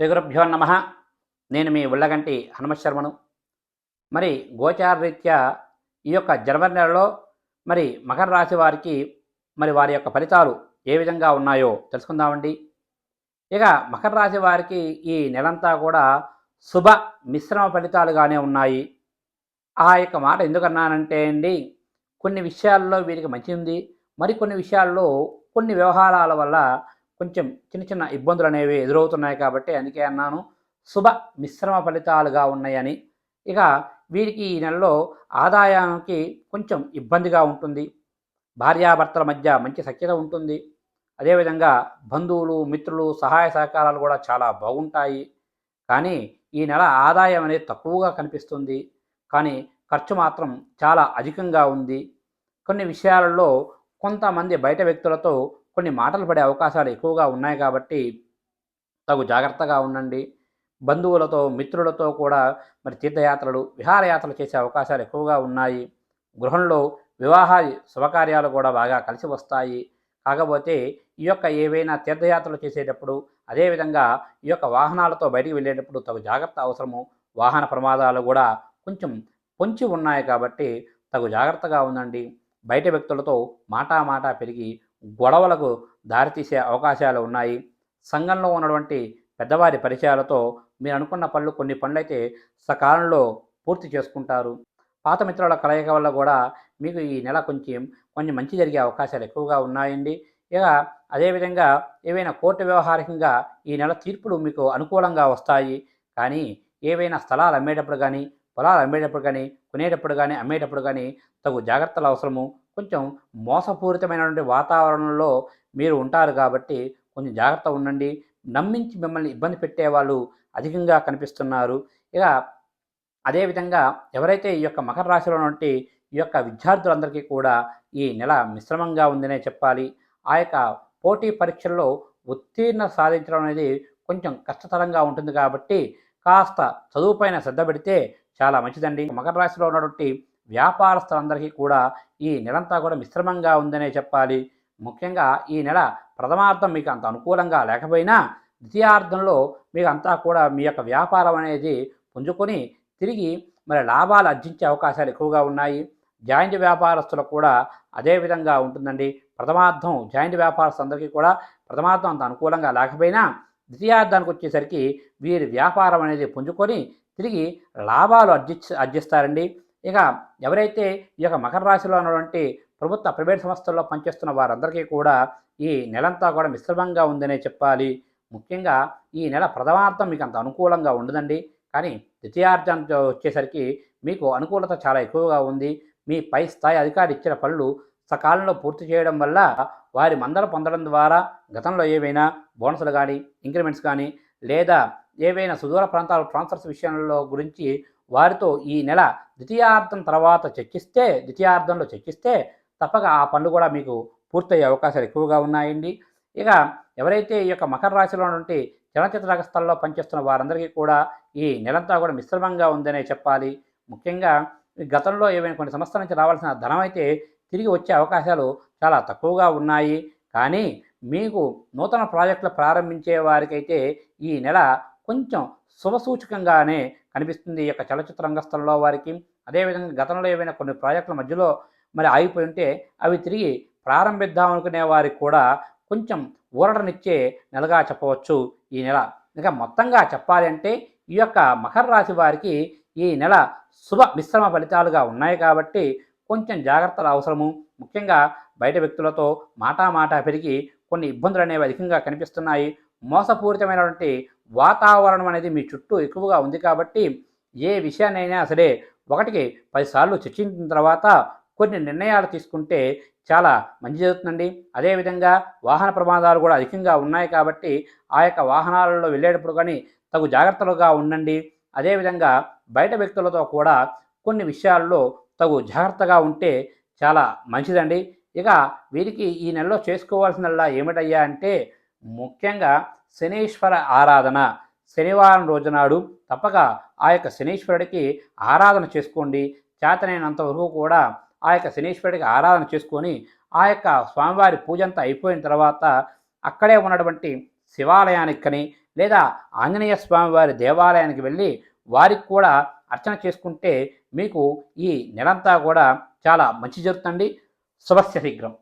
శ్రీగురుభ్యో నమ. నేను మీ ఉల్లగంటి హనుమశర్మను మరి గోచార రీత్యా ఈ యొక్క జనవరి నెలలో మరి మకర రాశి వారికి మరి వారి యొక్క ఫలితాలు ఏ విధంగా ఉన్నాయో తెలుసుకుందామండి. ఇక మకర రాశి వారికి ఈ నెలంతా కూడా శుభ మిశ్రమ ఫలితాలుగానే ఉన్నాయి. ఆ యొక్క మాట ఎందుకన్నానంటే అండి కొన్ని విషయాల్లో వీరికి మంచి ఉంది. మరి కొన్ని విషయాల్లో కొన్ని వ్యవహారాల వల్ల కొంచెం చిన్న చిన్న ఇబ్బందులు అనేవి ఎదురవుతున్నాయి కాబట్టి అందుకే అన్నాను శుభ మిశ్రమ ఫలితాలుగా ఉన్నాయని. ఇక వీరికి ఈ నెలలో ఆదాయానికి కొంచెం ఇబ్బందిగా ఉంటుంది. భార్యాభర్తల మధ్య మంచి సఖ్యత ఉంటుంది. అదేవిధంగా బంధువులు మిత్రులు సహాయ సహకారాలు కూడా చాలా బాగుంటాయి. కానీ ఈ నెల ఆదాయం అనేది తక్కువగా కనిపిస్తుంది. కానీ ఖర్చు మాత్రం చాలా అధికంగా ఉంది. కొన్ని విషయాలలో కొంతమంది బయట వ్యక్తులతో కొన్ని మాటలు పడే అవకాశాలు ఎక్కువగా ఉన్నాయి కాబట్టి తగు జాగ్రత్తగా ఉండండి. బంధువులతో మిత్రులతో కూడా మరి తీర్థయాత్రలు విహారయాత్రలు చేసే అవకాశాలు ఎక్కువగా ఉన్నాయి. గృహంలో వివాహ శుభకార్యాలు కూడా బాగా కలిసి వస్తాయి. కాకపోతే ఈ యొక్క ఏవైనా తీర్థయాత్రలు చేసేటప్పుడు అదేవిధంగా ఈ యొక్క వాహనాలతో బయటికి వెళ్ళేటప్పుడు తగు జాగ్రత్త అవసరము. వాహన ప్రమాదాలు కూడా కొంచెం పొంచి ఉన్నాయి కాబట్టి తగు జాగ్రత్తగా ఉండండి. బయట వ్యక్తులతో మాటా మాటా పెరిగి గొడవలకు దారితీసే అవకాశాలు ఉన్నాయి. సంఘంలో ఉన్నటువంటి పెద్దవారి పరిచయాలతో మీరు అనుకున్న పనులు కొన్ని పనులైతే సకాలంలో పూర్తి చేసుకుంటారు. పాత మిత్రుల కలయిక వల్ల కూడా మీకు ఈ నెల కొంచెం కొంచెం మంచి జరిగే అవకాశాలు ఎక్కువగా ఉన్నాయండి. ఇక అదేవిధంగా ఏవైనా కోర్టు వ్యవహారికంగా ఈ నెల తీర్పులు మీకు అనుకూలంగా వస్తాయి. కానీ ఏవైనా స్థలాలు అమ్మేటప్పుడు కానీ పొలాలు అమ్మేటప్పుడు కానీ కొనేటప్పుడు కానీ అమ్మేటప్పుడు కానీ తగు జాగ్రత్తలు అవసరము. కొంచెం మోసపూరితమైనటువంటి వాతావరణంలో మీరు ఉంటారు కాబట్టి కొంచెం జాగ్రత్త ఉండండి. నమ్మించి మిమ్మల్ని ఇబ్బంది పెట్టేవాళ్ళు అధికంగా కనిపిస్తున్నారు. ఇక అదేవిధంగా ఎవరైతే ఈ యొక్క మకర రాశిలో ఉన్నటువంటి ఈ యొక్క విద్యార్థులందరికీ కూడా ఈ నెల మిశ్రమంగా ఉందనే చెప్పాలి. ఆ యొక్క పోటీ పరీక్షల్లో ఉత్తీర్ణ సాధించడం అనేది కొంచెం కష్టతరంగా ఉంటుంది కాబట్టి కాస్త చదువుపైన శ్రద్ధ పెడితే చాలా మంచిదండి. మకర రాశిలో ఉన్నటువంటి వ్యాపారస్తులందరికీ కూడా ఈ నెలంతా కూడా మిశ్రమంగా ఉందనే చెప్పాలి. ముఖ్యంగా ఈ నెల ప్రథమార్థం మీకు అంత అనుకూలంగా లేకపోయినా ద్వితీయార్థంలో మీకు అంతా కూడా మీ యొక్క వ్యాపారం అనేది పుంజుకొని తిరిగి మరి లాభాలు ఆర్జించే అవకాశాలు ఎక్కువగా ఉన్నాయి. జాయింట్ వ్యాపారస్తులకు కూడా అదే విధంగా ఉంటుందండి. ప్రథమార్థం జాయింట్ వ్యాపారస్తులందరికీ కూడా ప్రథమార్థం అంత అనుకూలంగా లేకపోయినా ద్వితీయార్థానికి వచ్చేసరికి వీరి వ్యాపారం అనేది పుంజుకొని తిరిగి లాభాలు అర్జి అర్జిస్తారండి. ఇక ఎవరైతే ఈ యొక్క మకర రాశిలో ఉన్నటువంటి ప్రభుత్వ ప్రైవేట్ సంస్థల్లో పనిచేస్తున్న వారందరికీ కూడా ఈ నెలంతా కూడా మిశ్రమంగా ఉందనే చెప్పాలి. ముఖ్యంగా ఈ నెల ప్రథమార్థం మీకు అంత అనుకూలంగా ఉండదండి. కానీ ద్వితీయార్థం వచ్చేసరికి మీకు అనుకూలత చాలా ఎక్కువగా ఉంది. మీ పై స్థాయి అధికారి ఇచ్చిన పనులు సకాలంలో పూర్తి చేయడం వల్ల వారి మందలు పొందడం ద్వారా గతంలో ఏవైనా బోనసులు కానీ ఇంక్రిమెంట్స్ కానీ లేదా ఏవైనా సుదూర ప్రాంతాల ట్రాన్స్ఫర్స్ విషయంలో గురించి వారితో ఈ నెల ద్వితీయార్థం తర్వాత చర్చిస్తే ద్వితీయార్థంలో చర్చిస్తే తప్పక ఆ పనులు కూడా మీకు పూర్తయ్యే అవకాశాలు ఎక్కువగా ఉన్నాయండి. ఇక ఎవరైతే ఈ యొక్క మకర రాశిలో నుండి చలనచిత్ర రంగస్థలంలో పనిచేస్తున్న వారందరికీ కూడా ఈ నెలంతా కూడా మిశ్రమంగా ఉందనే చెప్పాలి. ముఖ్యంగా గతంలో ఏవైనా కొన్ని సంస్థల నుంచి రావాల్సిన ధనం అయితే తిరిగి వచ్చే అవకాశాలు చాలా తక్కువగా ఉన్నాయి. కానీ మీకు నూతన ప్రాజెక్టులు ప్రారంభించే వారికైతే ఈ నెల కొంచెం శుభసూచకంగానే కనిపిస్తుంది ఈ యొక్క చలచిత్ర రంగస్థలంలో వారికి. అదేవిధంగా గతంలో ఏవైనా కొన్ని ప్రాజెక్టుల మధ్యలో మరి ఆగిపోయి ఉంటే అవి తిరిగి ప్రారంభిద్దాం అనుకునే వారికి కూడా కొంచెం ఊరటనిచ్చే నెలగా చెప్పవచ్చు ఈ నెల. ఇంకా మొత్తంగా చెప్పాలి అంటే ఈ యొక్క మకర రాశి వారికి ఈ నెల శుభ మిశ్రమ ఫలితాలుగా ఉన్నాయి కాబట్టి కొంచెం జాగ్రత్తలు అవసరము. ముఖ్యంగా బయట వ్యక్తులతో మాటా మాటా పెరిగి కొన్ని ఇబ్బందులు అనేవి అధికంగా కనిపిస్తున్నాయి. మోసపూరితమైనటువంటి వాతావరణం అనేది మీ చుట్టూ ఎక్కువగా ఉంది కాబట్టి ఏ విషయాన్నైనా సరే ఒకటికి పదిసార్లు చర్చించిన తర్వాత కొన్ని నిర్ణయాలు తీసుకుంటే చాలా మంచి జరుగుతుందండి. అదేవిధంగా వాహన ప్రమాదాలు కూడా అధికంగా ఉన్నాయి కాబట్టి ఆ యొక్క వాహనాలలో వెళ్ళేటప్పుడు కానీ తగు జాగ్రత్తలుగా ఉండండి. అదేవిధంగా బయట వ్యక్తులతో కూడా కొన్ని విషయాల్లో తగు జాగ్రత్తగా ఉంటే చాలా మంచిదండి. ఇక వీరికి ఈ నెలలో చేసుకోవాల్సినల్లా ఏమిటయ్యా అంటే ముఖ్యంగా శనీశ్వర ఆరాధన శనివారం రోజునాడు తప్పక ఆ యొక్క శనీశ్వరుడికి ఆరాధన చేసుకోండి. చేతనైనంత వరకు కూడా ఆ యొక్క శనీశ్వరుడికి ఆరాధన చేసుకొని ఆ యొక్క స్వామివారి పూజ అంతా అయిపోయిన తర్వాత అక్కడే ఉన్నటువంటి శివాలయానికి కానీ లేదా ఆంజనేయ స్వామివారి దేవాలయానికి వెళ్ళి వారికి కూడా అర్చన చేసుకుంటే మీకు ఈ నెలంతా కూడా చాలా మంచి జరుగుతుంది. శుభస్య శీఘ్రం.